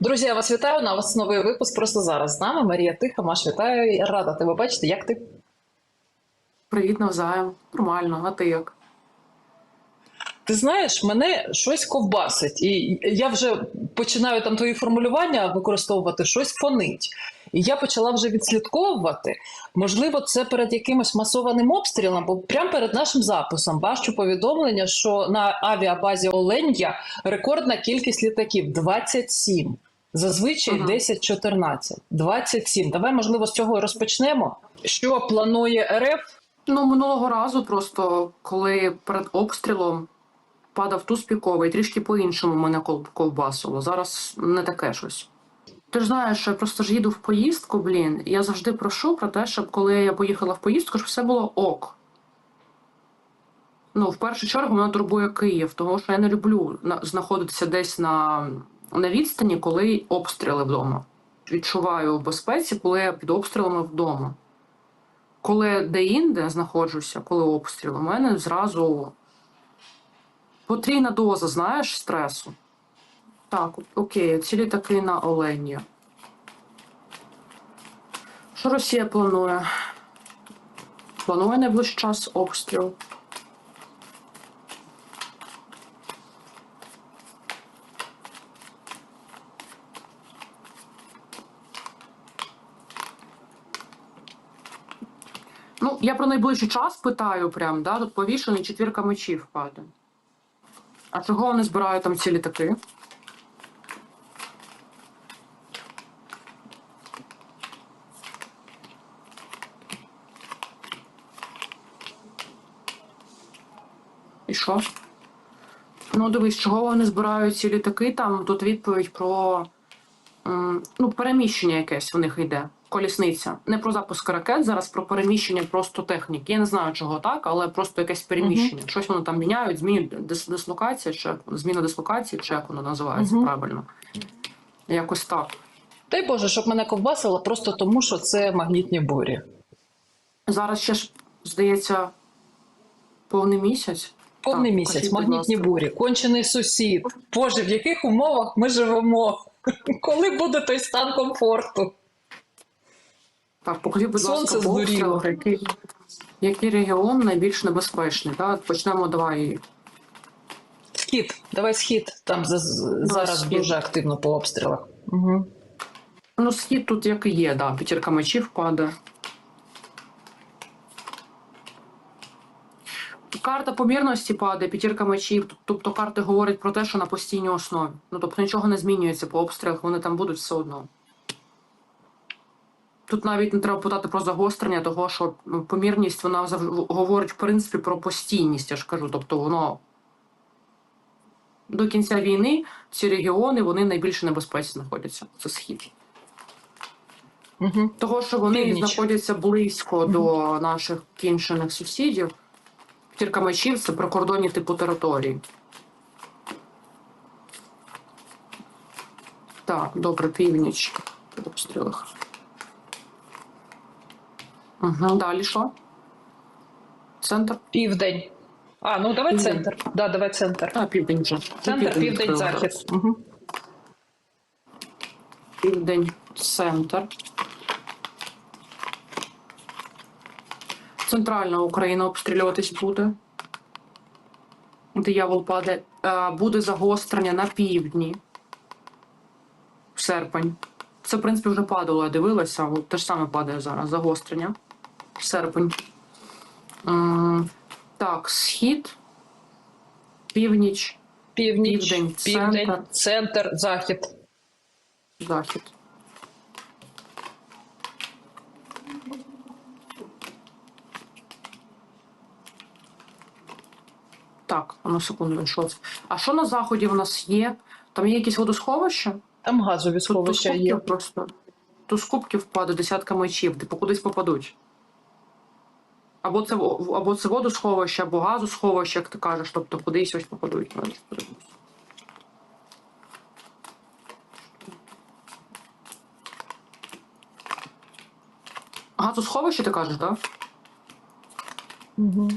Друзі, я вас вітаю. На вас новий випуск просто зараз з нами. Марія Тиха, Маш, вітаю. Рада тебе бачити. Як ти? Привіт, навзаєм. Нормально, а ти як? Ти знаєш, мене щось ковбасить, і я вже починаю там твої формулювання використовувати, щось фонить. І я почала вже відслідковувати. Можливо, це перед якимось масованим обстрілом, бо прямо перед нашим записом бачу повідомлення, що на авіабазі Оленя рекордна кількість літаків 27. Зазвичай Ага. 10-14. 27. Давай, можливо, з цього розпочнемо. Що планує РФ? Ну, минулого разу просто, коли перед обстрілом падав туз піковий, трішки по-іншому мене ков- ковбасило. Зараз не таке щось. Ти ж знаєш, що я просто ж їду в поїздку, блін, і я завжди прошу про те, щоб коли я поїхала в поїздку, щоб все було ок. Ну, в першу чергу мене турбує Київ, тому що я не люблю знаходитися десь на, на відстані, коли обстріли вдома. Відчуваю в безпеці, коли я під обстрілами вдома. Коли де-інде знаходжуся, коли обстріл, у мене зразу потрійна доза, знаєш, стресу. Так, окей, ці літаки на Олені. Що Росія планує? Планує найближчий час обстріл. Ну, я про найближчий час питаю прям, да? Тут повішений четвірка мечів падає. А чого вони збирають там ці літаки? І що? Ну, дивись, чого вони збирають ці літаки, там тут відповідь про ну, переміщення якесь в них йде. Колісниця. Не про запуск ракет, зараз про переміщення просто техніки. Я не знаю, чого так, але просто якесь переміщення. Щось вони там міняють, змінюють дис- дислокація, чи зміна дислокації, чи як воно називається Мгм. правильно. Якось так. Дай Боже, щоб мене ковбасило просто тому, що це магнітні бурі. Зараз ще ж, здається, повний місяць. Повний Так, місяць, магнітні бурі, кончений сусід. Боже, в яких умовах ми живемо? Коли буде той стан комфорту? Так, покажіть, будь Сонце ласка, по обстрілах, який, який регіон найбільш небезпечний. Так? Почнемо давай. Схід, давай схід. Там за- зараз схід. дуже активно по обстрілах. Угу. Ну, схід тут як і є, да. П'ятірка мечів падає. Карта помірності падає, п'ятірка мечів. Тобто карти говорять про те, що на постійній основі. Ну тобто нічого не змінюється по обстрілах, вони там будуть все одно. Тут навіть не треба питати про загострення, того що ну, помірність вона говорить в принципі про постійність, я ж кажу. Тобто воно до кінця війни ці регіони вони найбільше небезпеці знаходяться. Це схід. Угу. Того, що вони Північ. знаходяться близько до наших кінчених сусідів. П'ятірка мечів це прикордонні типу території. Так, добре, північ обстрілах. Угу, далі що? Центр? Південь. А, ну давай Південь. центр. Да, давай центр. А, південь вже. Центр, південь, відкрила захід. Угу. Південь, центр. Центральна Україна обстрілюватись буде. Диявол паде. Е, Буде загострення на півдні. В серпень. Це, в принципі, вже падало, я дивилася. Те ж саме падає зараз. Загострення. Серпень. Так, схід, північ, Північ, Південь, південь, центр. центр, захід. захід. Так, а ну секунду, що це? А що на заході в нас є? Там є якісь водосховища? Там газові сховища є. просто. Тут з кубків впаде десятка мечів, типу кудись попадуть. Або це, або це водосховище, або газосховище, як ти кажеш, тобто кудись ось попадуть. Газосховище, ти кажеш, так? Угу.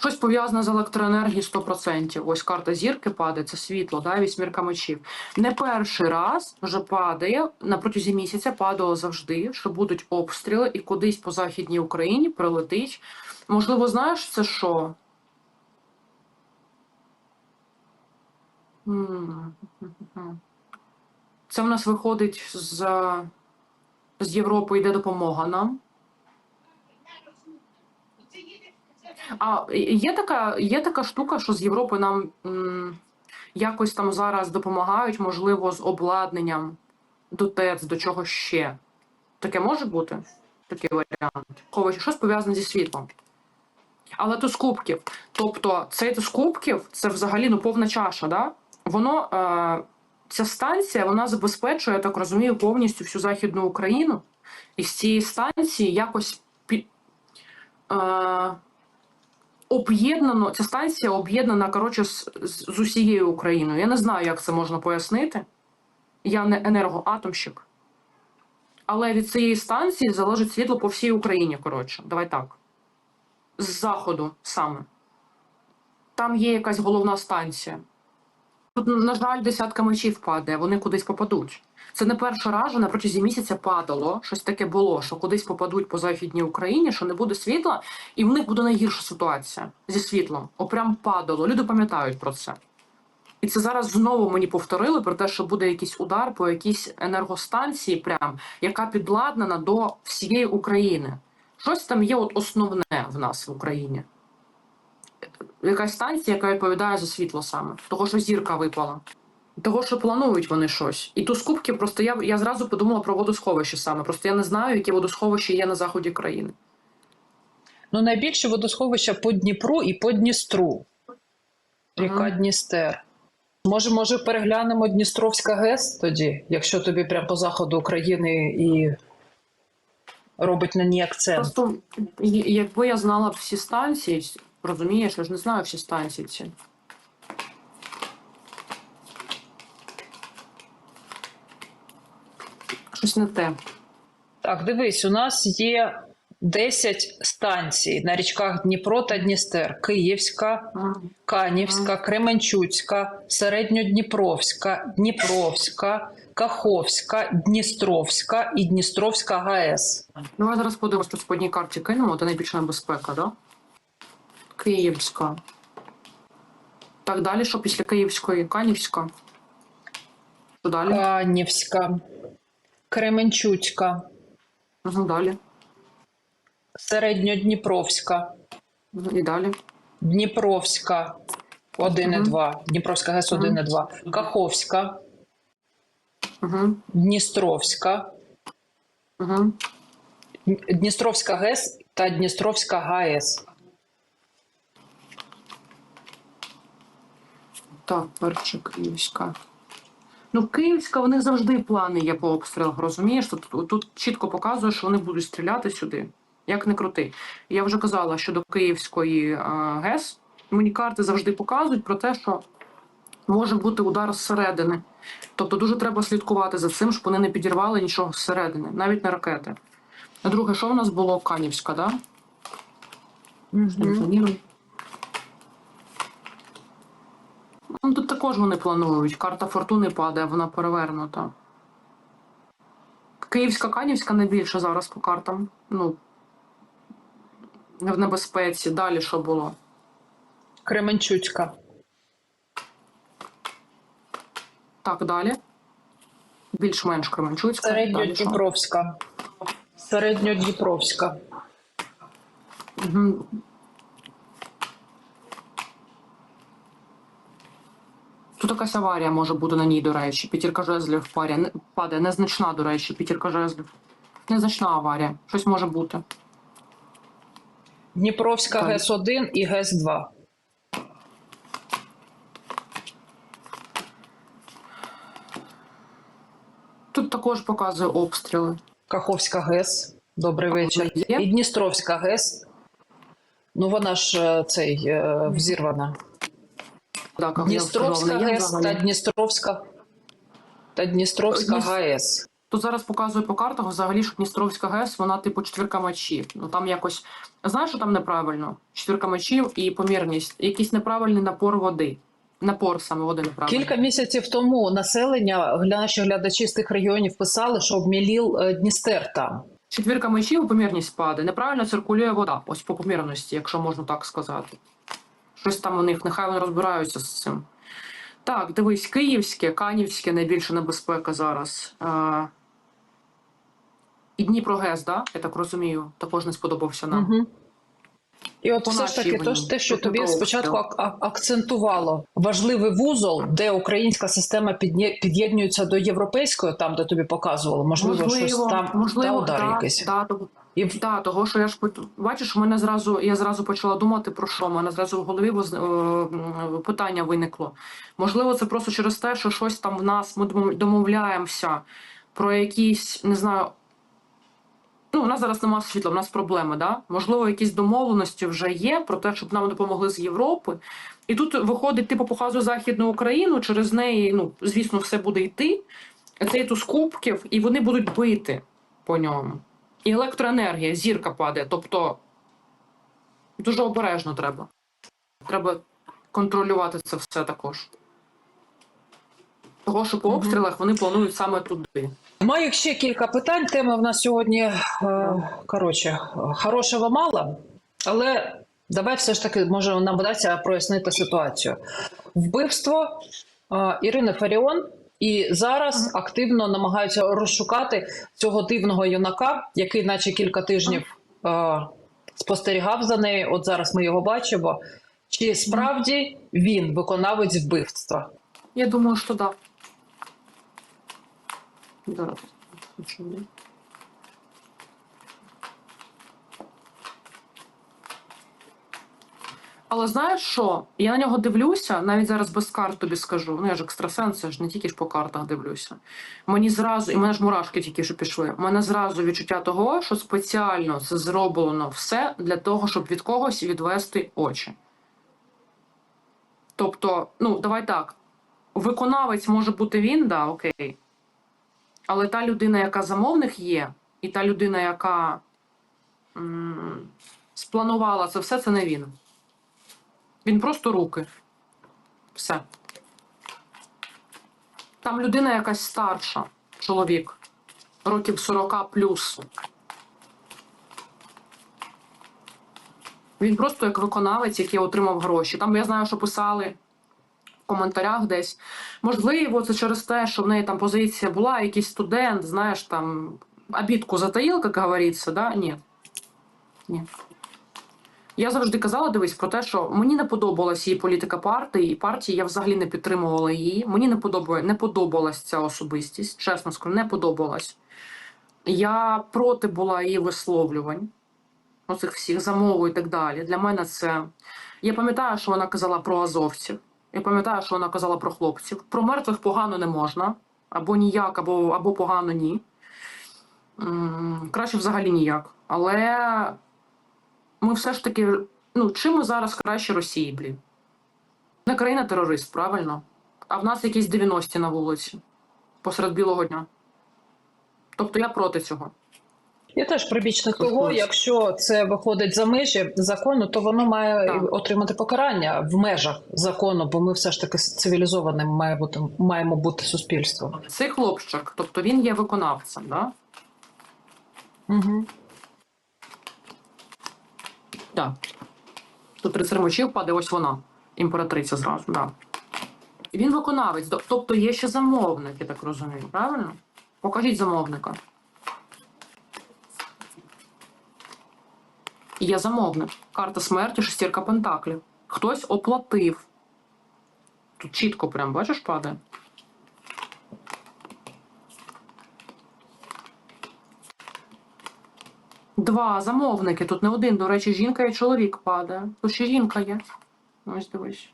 Щось пов'язане з електроенергією 100%. Ось карта зірки падає, це світло, да, вісьмірка мечів. Не перший раз вже падає на протязі місяця, падало завжди, що будуть обстріли, і кудись по західній Україні прилетить. Можливо, знаєш, це що? Це в нас виходить з, з Європи йде допомога нам. А є така, є така штука, що з Європи нам м, якось там зараз допомагають, можливо, з обладнанням до ТЕЦ, до чого ще. Таке може бути? Такий варіант. Щось пов'язане зі світлом. Але то з кубків. Тобто, цей з кубків це взагалі ну, повна чаша, да? Воно, е, ця станція вона забезпечує, я так розумію, повністю всю Західну Україну. І з цієї станції якось пі, е, об'єднано, ця станція об'єднана коротше, з, з, усією Україною. Я не знаю, як це можна пояснити. Я не енергоатомщик. Але від цієї станції залежить світло по всій Україні. Коротше, давай так. З заходу саме. Там є якась головна станція. Тут, на жаль, десятка мечів падає, вони кудись попадуть. Це не перша раз, на протязі місяця падало. Щось таке було, що кудись попадуть по західній Україні, що не буде світла, і в них буде найгірша ситуація зі світлом. Опрям падало. Люди пам'ятають про це. І це зараз знову мені повторили про те, що буде якийсь удар по якійсь енергостанції, прям, яка підладнана до всієї України. Щось там є от основне в нас в Україні. Якась станція, яка відповідає за світло саме, того, що зірка випала. Того, що планують вони щось. І ту з кубки просто я, я зразу подумала про водосховище саме. Просто я не знаю, які водосховища є на заході країни. Ну, найбільше водосховища по Дніпру і по Дністру. Ріка Ага. Дністер. Може, може, переглянемо Дністровська ГЕС тоді, якщо тобі прямо по заходу України і робить на ній акцент. Просто якби я знала всі станції, розумієш, я ж не знаю всі станції ці. Щось не те. Так, дивись, у нас є 10 станцій на річках Дніпро та Дністер: Київська, Канівська, Кременчуцька, Середньодніпровська, Дніпровська, Каховська, Дністровська і Дністровська ГАЕС. Давай зараз подивимось, що по одній карті кинемо, це найбільша небезпека, да? Київська. Так далі, що після Київської? Канівська. Що далі? Канівська, Кременчуцька, Угу, далі. Середньодніпровська, І далі. Дніпровська 1 і Мгм. 2, Дніпровська ГЕС 1 і 2, Каховська, Угу. Дністровська, Угу. Дністровська ГЕС та Дністровська ГАЕС. Так, перша Київська. Ну, Київська, в них завжди плани є по обстрілах, розумієш? Тут, тут чітко показує, що вони будуть стріляти сюди. Як не крути. Я вже казала щодо Київської е, ГЕС. Мені карти завжди показують про те, що може бути удар зсередини. Тобто дуже треба слідкувати за цим, щоб вони не підірвали нічого зсередини, навіть не ракети. А друге, що в нас було Канівська, так? Да? Ну, тут також вони планують. Карта фортуни падає, вона перевернута. Київська Канівська найбільше зараз по картам. Ну, в небезпеці. Далі що було? Кременчуцька, Так, далі. Більш-менш Кременчуцька. Середньодніпровська, Середньодніпровська, Мгм. Тут якась аварія може бути на ній, до речі. П'ятірка жезлів парі. Не, падає незначна, до речі, п'ятірка жезлів. Незначна аварія. Щось може бути. Дніпровська Так. ГЕС 1 і ГЕС 2. Тут також показує обстріли. Каховська ГЕС. Добрий вечір. Є? І Дністровська ГЕС. Ну, вона ж е, цей е, взірвана. Так, Дністровська ГЕС та Дністровська та Дністровська Дніс- ГАЕС. Тут зараз показую по картах взагалі, що Дністровська ГЕС, вона типу четвірка мечів. Ну там якось знаєш, що там неправильно? Четвірка мечів і помірність, якийсь неправильний напор води. Напор саме води неправильний. Кілька місяців тому населення, наші глядачі з тих регіонів писали, що обмілів е, Дністер там. Четвірка мечів, помірність падає. Неправильно циркулює вода, ось по помірності, якщо можна так сказати. Щось там у них, нехай вони розбираються з цим. Так, дивись, київське, канівське найбільша небезпека зараз. Е, і Дніпрогес, да? я так розумію, також не сподобався нам. Угу. І от все ж таки, то ж те, що тобі не спочатку ак- ак- акцентувало важливий вузол, де українська система під'є- під'єднується до європейської, там де тобі показувало, можливо, щось там можливо, та удар да, якийсь. Да, І да, того, що я ж бачиш, у мене зразу я зразу почала думати про що. У мене зразу в голові воз- питання виникло. Можливо, це просто через те, що щось там в нас ми домовляємося про якісь, не знаю. Ну, у нас зараз немає світла, у нас проблеми, да? Можливо, якісь домовленості вже є про те, щоб нам допомогли з Європи. І тут виходить, типу, показує Західну Україну, через неї, ну, звісно, все буде йти. Це є туз кубків, і вони будуть бити по ньому. І електроенергія, зірка падає. Тобто дуже обережно треба. Треба контролювати це все також. Того, що по обстрілах вони планують саме туди. Маю ще кілька питань. Теми в нас сьогодні е, коротше, хорошого мало, але давай все ж таки може нам вдасться прояснити ситуацію. Вбивство е, Ірини Фаріон. І зараз активно намагаються розшукати цього дивного юнака, який, наче кілька тижнів, е, спостерігав за нею. От зараз ми його бачимо. Чи справді він виконавець вбивства? Я думаю, що так. Зараз. Що ні? Але знаєш що? Я на нього дивлюся, навіть зараз без карт тобі скажу. Ну я ж екстрасенс, я ж не тільки ж по картах дивлюся. Мені зразу, і мене ж мурашки тільки що пішли. У мене зразу відчуття того, що спеціально це зроблено все для того, щоб від когось відвести очі. Тобто, ну, давай так. Виконавець може бути він, да, окей. Але та людина, яка замовник є, і та людина, яка м- спланувала це все, це не він. Він просто руки. Все. Там людина якась старша, чоловік, років 40 плюс. Він просто як виконавець, який отримав гроші. Там я знаю, що писали в коментарях десь. Можливо, це через те, що в неї там позиція була, якийсь студент, знаєш, там обідку затаїл, як говориться, да? Ні. Ні. Я завжди казала, дивись, про те, що мені не подобалась її політика партії, і партії я взагалі не підтримувала її. Мені не подобає, не подобалась ця особистість, чесно скажу, не подобалась. Я проти була її висловлювань, оцих всіх замову і так далі. Для мене це. Я пам'ятаю, що вона казала про азовців. Я пам'ятаю, що вона казала про хлопців. Про мертвих погано не можна. Або ніяк, або, або погано ні. М, Краще взагалі ніяк. Але ми все ж таки. Ну, чим ми зараз краще Росії, блін? Не країна терорист, правильно? А в нас якісь 90-ті на вулиці посеред білого дня. Тобто я проти цього. Я теж прибічник того, якщо це виходить за межі закону, то воно має Так. отримати покарання в межах закону, бо ми все ж таки цивілізованим має бути, маємо бути суспільством. Цей хлопчик, тобто він є виконавцем, да? Угу. Так. Тут рицар мечів падає ось вона, імператриця зразу, да. Він виконавець, тобто є ще замовник, я так розумію, правильно? Покажіть замовника. Є замовник. Карта смерті, шестірка пентаклів. Хтось оплатив. Тут чітко прям, бачиш, падає. Два замовники. Тут не один, до речі, жінка і чоловік падає. Тут ще жінка є. Ось дивись.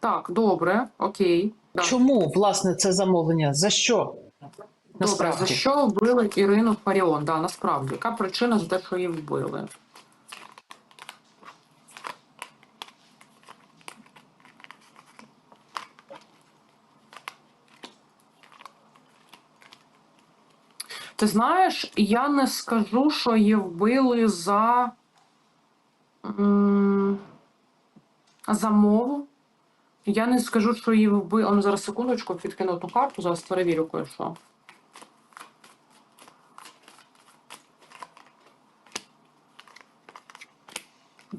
Так, добре, окей. Да. Чому власне це замовлення? За що? Добре, Насправді. за що вбили Ірину Фаріон? Да, насправді. Яка причина за те, що її вбили? Ти знаєш, я не скажу, що її вбили за, за мову. Я не скажу, що її вбили. Ну, зараз секундочку, підкину ту карту, зараз перевірю кое-що.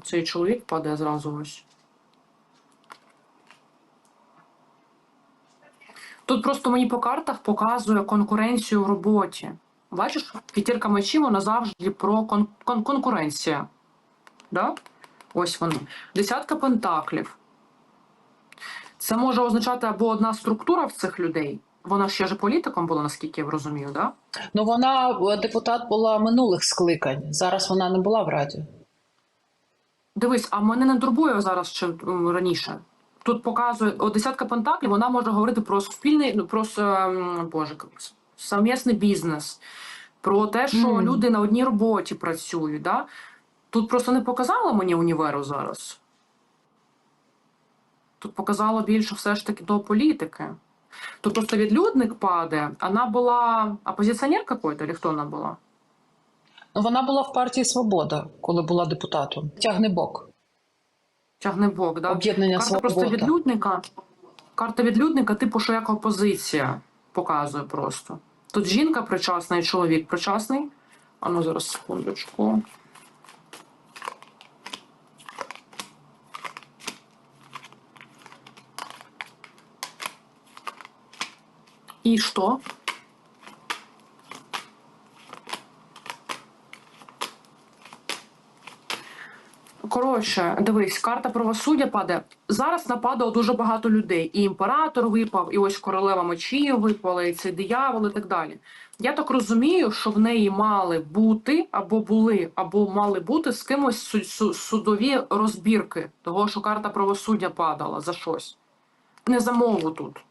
Цей чоловік падає зразу ось. Тут просто мені по картах показує конкуренцію в роботі. Бачиш, п'ятірка мечів, вона завжди про кон- кон- конкуренція. Да? Ось воно. Десятка пентаклів. Це може означати або одна структура в цих людей. Вона ще ж політиком була, наскільки я розумію, да? Ну вона е, депутат була минулих скликань. Зараз вона не була в раді. Дивись, а мене не турбує зараз чи раніше. Тут показує о, десятка пентаклів, вона може говорити про спільний, ну, про ем, боже, совмісний бізнес, про те, що Мгм. люди на одній роботі працюють. Да? Тут просто не показала мені універу зараз. Тут показало більше все ж таки до політики. Тут просто відлюдник падає. Вона була опозиціонер какой-то, хто вона була? Ну вона була в партії Свобода, коли була депутатом. Тягне бок. Да? Об'єднання Карта просто відлюдника. Карта відлюдника, типу, що як опозиція показує просто. Тут жінка причасна і чоловік причасний. А ну зараз секундочку. І що? Коротше, дивись, карта правосуддя падає. Зараз нападало дуже багато людей. І імператор випав, і ось королева мечів випала, і цей диявол, і так далі. Я так розумію, що в неї мали бути або були, або мали бути з кимось су- су- судові розбірки, того, що карта правосуддя падала за щось. Не за мову тут.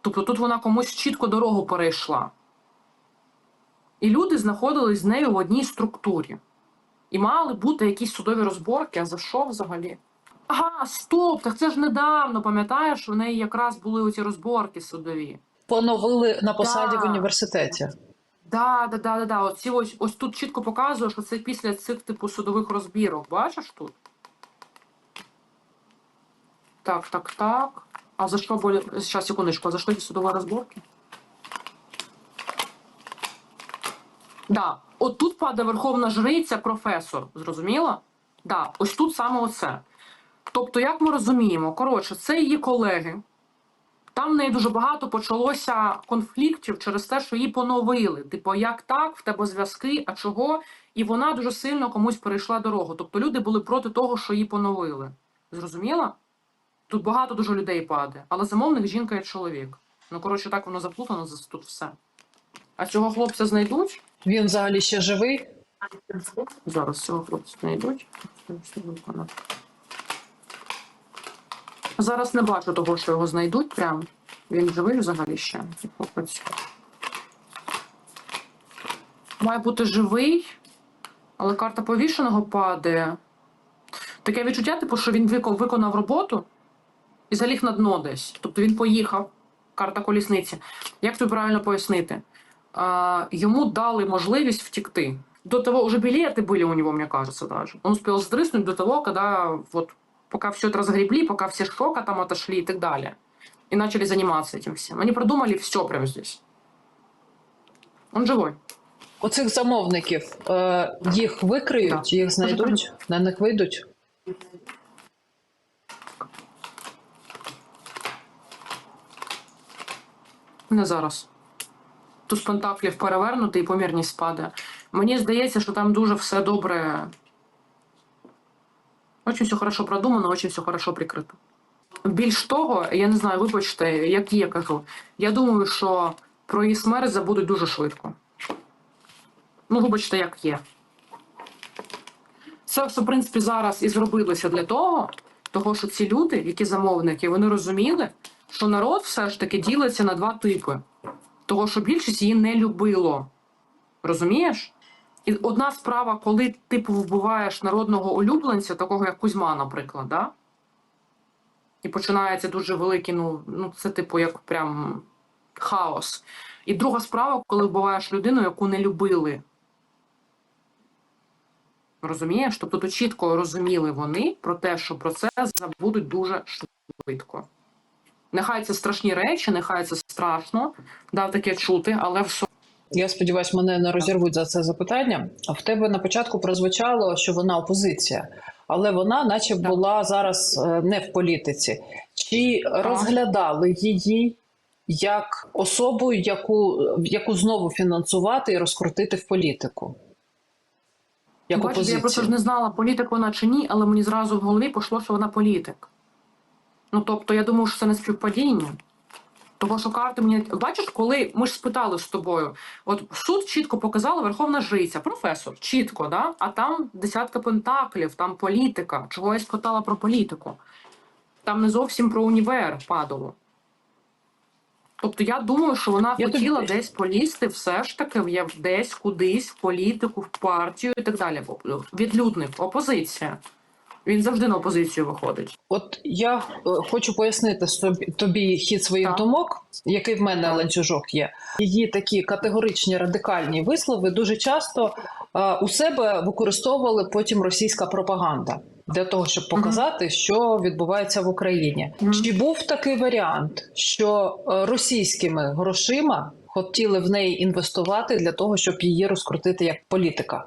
Тобто тут вона комусь чітко дорогу перейшла. І люди знаходились з нею в одній структурі. І мали бути якісь судові розборки, а за що взагалі? Ага, стоп! Так це ж недавно, пам'ятаєш, у неї якраз були оці розборки судові. Поновили на посаді Да. в університеті. Да, да, да, да, да. Оці ось, ось тут чітко показує, що це після цих типу судових розбірок. Бачиш тут? Так, так, так. А за що були. Зараз, секундочку, а за що ці судові розборки? Да. От тут падає верховна жриця, професор. Зрозуміла? Да, ось тут саме оце. Тобто, як ми розуміємо, коротше, це її колеги. Там в неї дуже багато почалося конфліктів через те, що її поновили. Типу, як так, в тебе зв'язки, а чого? І вона дуже сильно комусь перейшла дорогу. Тобто люди були проти того, що її поновили. Зрозуміла? Тут багато дуже людей падає, але замовник жінка і чоловік. Ну, коротше, так воно заплутано, за- тут все. А цього хлопця знайдуть? Він взагалі ще живий. Зараз цього хлопця знайдуть. Зараз не бачу того, що його знайдуть прям. Він живий взагалі ще. хлопець. Має бути живий, але карта повішеного падає. Таке відчуття, типу, що він виконав роботу і заліг на дно десь. Тобто він поїхав. Карта колісниці. Як тобі правильно пояснити? а, ему дали можливість втекти. До того уже билеты были у него, мне кажется, даже. Он успел сдрыснуть до того, когда вот пока все это разгребли, пока все шока там отошли и так далее. И начали заниматься этим всем. Они продумали все прямо здесь. Он живой. Оцих замовників е, їх викриють, Так. їх знайдуть, на них вийдуть. Не зараз. Туз пентаклів перевернутий і помірність падає. Мені здається, що там дуже все добре. Очень все хорошо продумано, очень все хорошо прикрито. Більш того, я не знаю, вибачте, як я кажу. Я думаю, що про її смерть забудуть дуже швидко. Ну, вибачте, як є. Це все, в принципі, зараз і зробилося для того, того, що ці люди, які замовники, вони розуміли, що народ все ж таки ділиться на два типи. Того, що більшість її не любило. Розумієш? І одна справа, коли типу вбиваєш народного улюбленця, такого як Кузьма, наприклад, да? і починається дуже великий, ну, ну це типу як прям хаос. І друга справа, коли вбиваєш людину, яку не любили. Розумієш? Тобто тут чітко розуміли вони про те, що про це забудуть дуже швидко. Нехай це страшні речі, нехай це страшно, да, таке чути, але все Я сподіваюся, мене не розірвуть за це запитання. В тебе на початку прозвучало, що вона опозиція, але вона, наче, Так. була зараз е, не в політиці. Чи розглядали її як особу, яку, яку знову фінансувати і розкрутити в політику? Як Бачите, я просто ж не знала, політик вона чи ні, але мені зразу в голові пішло, що вона політик. Ну тобто, я думаю, що це не співпадіння. Того, що карти мені. Бачиш, коли ми ж спитали з тобою, от суд чітко показала Верховна Жриця, професор, чітко, да? а там десятка пентаклів, там політика. Чого я спитала про політику? Там не зовсім про універ падало. Тобто я думаю, що вона Я хотіла тобі- десь полізти все ж таки в десь кудись в політику, в партію і так далі. Відлюдник, опозиція. Він завжди на опозицію виходить. От я е, хочу пояснити собі- тобі хід своїх Так. думок, який в мене Так. ланцюжок є. Її такі категоричні радикальні вислови дуже часто е, у себе використовували потім російська пропаганда для того, щоб показати, що відбувається в Україні. Мгм. Чи був такий варіант, що е, російськими грошима хотіли в неї інвестувати для того, щоб її розкрутити як політика?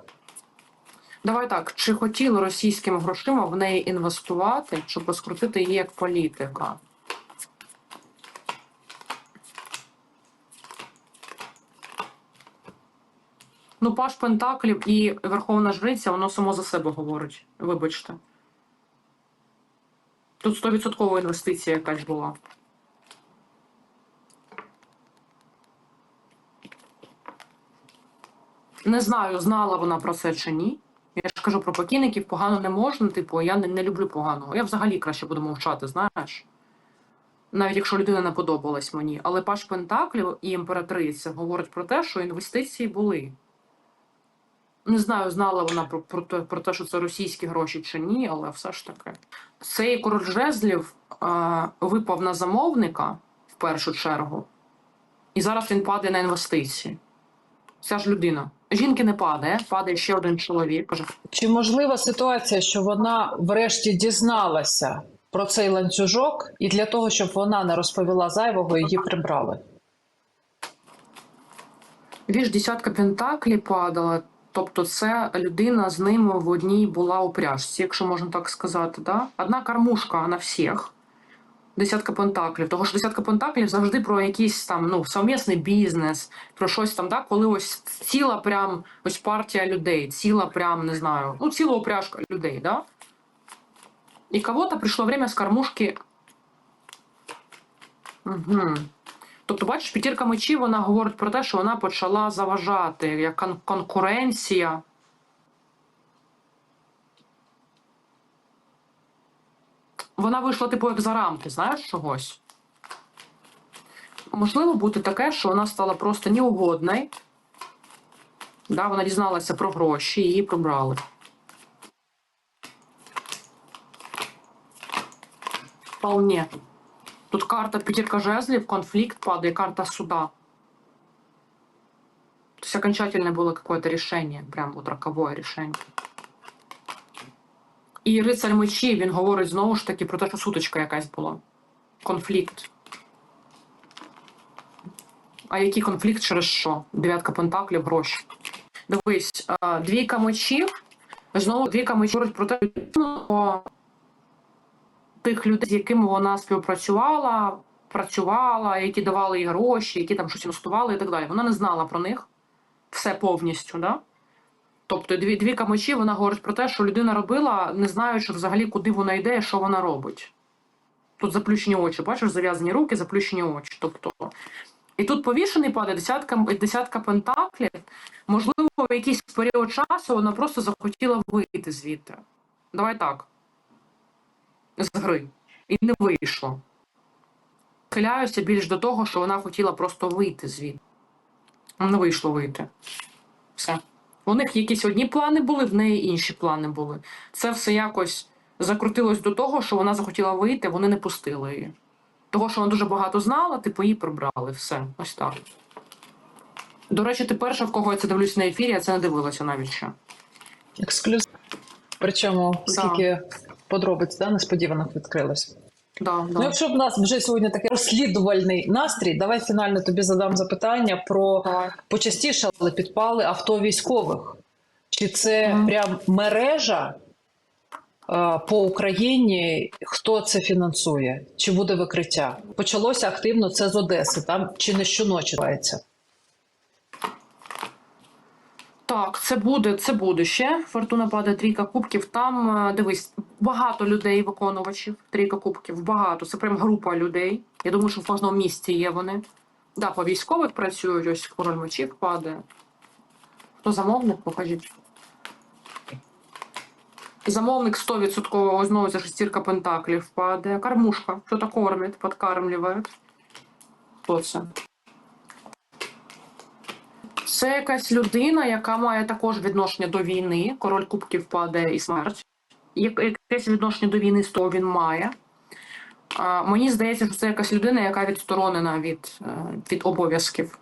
Давай так, чи хотіли російськими грошима в неї інвестувати, щоб розкрутити її як політика? Ну, Паш Пентаклів і Верховна Жриця, воно само за себе говорить. Вибачте. Тут 100% інвестиція якась була. Не знаю, знала вона про це чи ні. Я ж кажу про покійників погано не можна, типу, я не, не люблю поганого. Я взагалі краще буду мовчати, знаєш. Навіть якщо людина не подобалась мені. Але Паш Пентаклів і імператриця говорять про те, що інвестиції були. Не знаю, знала вона про, про, про те, що це російські гроші чи ні, але все ж таки. Цей король жезлів е, випав на замовника в першу чергу, і зараз він падає на інвестиції. Ця ж людина. Жінки не падає, падає ще один чоловік. Чи можлива ситуація, що вона врешті дізналася про цей ланцюжок, і для того, щоб вона не розповіла зайвого, її прибрали? Віж десятка пентаклі падала. Тобто, це людина з ними в одній була у пряжці, якщо можна так сказати. Да? Одна кормушка на всіх. Десятка пентаклів. Того що десятка пентаклів завжди про якийсь там ну, совмісний бізнес, про щось там, да? коли ось ціла прям ось партія людей, ціла прям, не знаю, ну, ціла упряжка людей, да? І кого-то прийшло время з кормушки. Угу. Тобто, бачиш, п'ятірка мечів вона говорить про те, що вона почала заважати як кон- конкуренція. Вона вийшла, типу, як за рамки, знаєш чогось. Можливо бути таке, що вона стала просто неугодною. Да, вона дізналася про гроші, і її прибрали. Вполне. Тут карта пятерка жезлов, конфликт падает, карта суда. То есть окончательное было какое-то решение, прям вот роковое решение. І рицарь мечі, він говорить знову ж таки про те, що сутичка якась була. Конфлікт. А який конфлікт через що? Дев'ятка пентаклів, гроші. Дивись, двійка мечів. Знову двійка мечів говорить про те, що тих людей, з якими вона співпрацювала, працювала, які давали їй гроші, які там щось інвестували і так далі. Вона не знала про них все повністю. Да? Тобто дві, дві камечі вона говорить про те, що людина робила, не знаючи взагалі, куди вона йде і що вона робить. Тут заплющені очі, бачиш, зав'язані руки, заплющені очі. Тобто, і тут повішений падає десятка, десятка пентаклів. Можливо, в якийсь період часу вона просто захотіла вийти звідти. Давай так з гри. І не вийшло. Хиляюся більш до того, що вона хотіла просто вийти звідти. Не вийшло вийти. Все. У них якісь одні плани були, в неї інші плани були. Це все якось закрутилось до того, що вона захотіла вийти, вони не пустили її. Того, що вона дуже багато знала, типу її прибрали. Все, ось так. До речі, ти перша, в кого я це дивлюсь на ефірі, я це не дивилася навіть ще. Ексклюзив. Причому скільки подробиць да, несподіваних відкрилось. Да, да. Ну, якщо у нас вже сьогодні такий розслідувальний настрій, давай фінально тобі задам запитання про Давай. почастішали підпали авто військових. Чи це Мгм. прям мережа е, по Україні? Хто це фінансує? Чи буде викриття? Почалося активно це з Одеси, там чи не щоночі відбувається? Так, це буде, це буде ще. Фортуна падає трійка кубків. Там е, дивись, багато людей, виконувачів. Трійка кубків, багато. Це прям група людей. Я думаю, що в кожному місті є вони. Да, по військових працюють, ось король мечів падає. Хто замовник, покажіть. Замовник 100% ось знову ця шестірка пентаклів падає. Кормушка. Хто-то кормить, подкармлюють. Хто це? Це якась людина, яка має також відношення до війни. Король кубків падає і смерть. Як- Якесь відношення до війни того він має. А, мені здається, що це якась людина, яка відсторонена від, е, від обов'язків.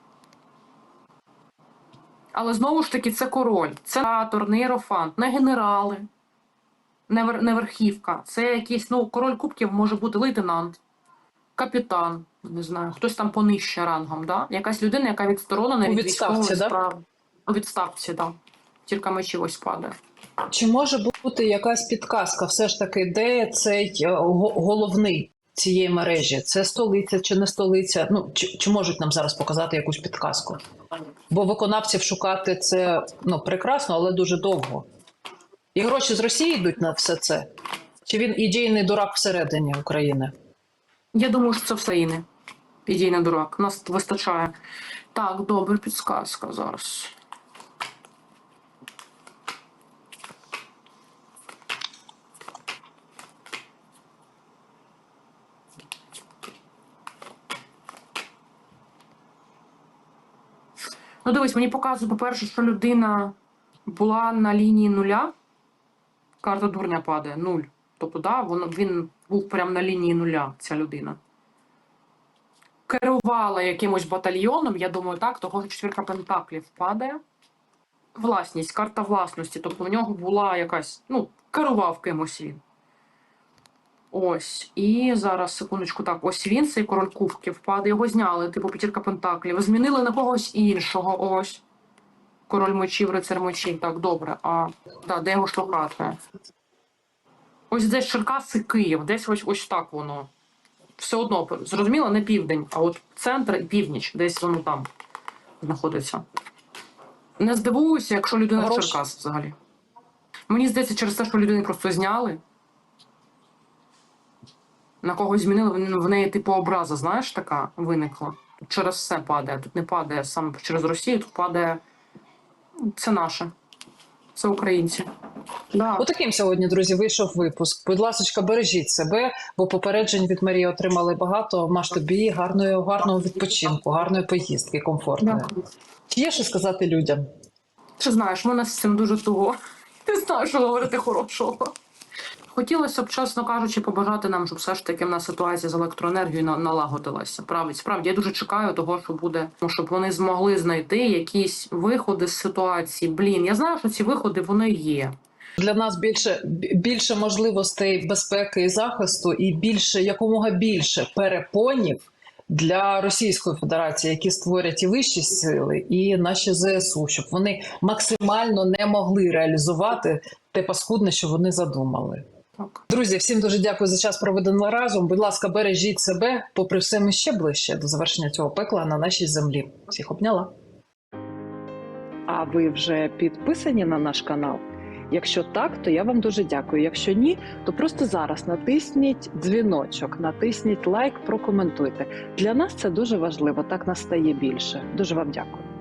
Але знову ж таки, це король, це ратор, не єрофант, не генерали, не верхівка. Це якийсь, ну, король кубків може бути лейтенант, капітан, не знаю, хтось там понижче рангом, да? якась людина, яка відсторонена від відставці, військової да? справи. У відставці, так. Да. Тільки мечі ось падає. Чи може бути якась підказка, все ж таки, де цей е, головний цієї мережі? Це столиця чи не столиця? Ну чи, чи можуть нам зараз показати якусь підказку? Бо виконавців шукати це ну прекрасно, але дуже довго. І гроші з Росії йдуть на все це. Чи він ідейний дурак всередині України? Я думаю, що це все іни. Ідійний дурак. Нас вистачає. Так, добре, підсказка зараз. Ну, дивись, мені показує, по-перше, що людина була на лінії нуля. Карта дурня падає, нуль. Тобто, да, він був прямо на лінії нуля, ця людина. Керувала якимось батальйоном, я думаю, так, того четвірка пентаклів падає. Власність, карта власності. Тобто в нього була якась, ну, керував кимось він. Ось. І зараз, секундочку, так, ось він, цей король кубків падає, його зняли, типу п'ятірка пентаклів. Змінили на когось іншого. Ось. Король мечів, рицар мечів. Так, добре. А да, де його шукати? Ось десь Черкаси, Київ, десь ось, ось так воно. Все одно, зрозуміло, не південь, а от центр і північ, десь воно там знаходиться. Не здивуюся, якщо людина з Черкас взагалі. Мені здається, через те, що людини просто зняли. На когось змінили, в- в неї типу образа, знаєш, така виникла. Через все падає. Тут не падає саме через Росію, тут падає. Це наше. Це українці. Да. Отаким сьогодні, друзі, вийшов випуск. Будь ласка, бережіть себе, бо попереджень від Марії отримали багато. Маш тобі гарної, гарного відпочинку, гарної поїздки, комфортної. Дякую. Чи є що сказати людям? Ти знаєш, мене з цим дуже туго. Не знаю, що говорити хорошого. Хотілося б, чесно кажучи, побажати нам, щоб все ж таки в нас ситуація з електроенергією на- налагодилася. Правда, справді я дуже чекаю того, що буде, ну, щоб вони змогли знайти якісь виходи з ситуації. Блін, я знаю, що ці виходи вони є. Для нас більше більше можливостей безпеки і захисту, і більше якомога більше перепонів для Російської Федерації, які створять і вищі сили, і наші ЗСУ, щоб вони максимально не могли реалізувати те паскудне, що вони задумали. Так. Друзі, всім дуже дякую за час проведений разом. Будь ласка, бережіть себе, попри все, ми ще ближче до завершення цього пекла на нашій землі. Всіх обняла. А ви вже підписані на наш канал? Якщо так, то я вам дуже дякую. Якщо ні, то просто зараз натисніть дзвіночок, натисніть лайк, прокоментуйте. Для нас це дуже важливо. Так нас стає більше. Дуже вам дякую.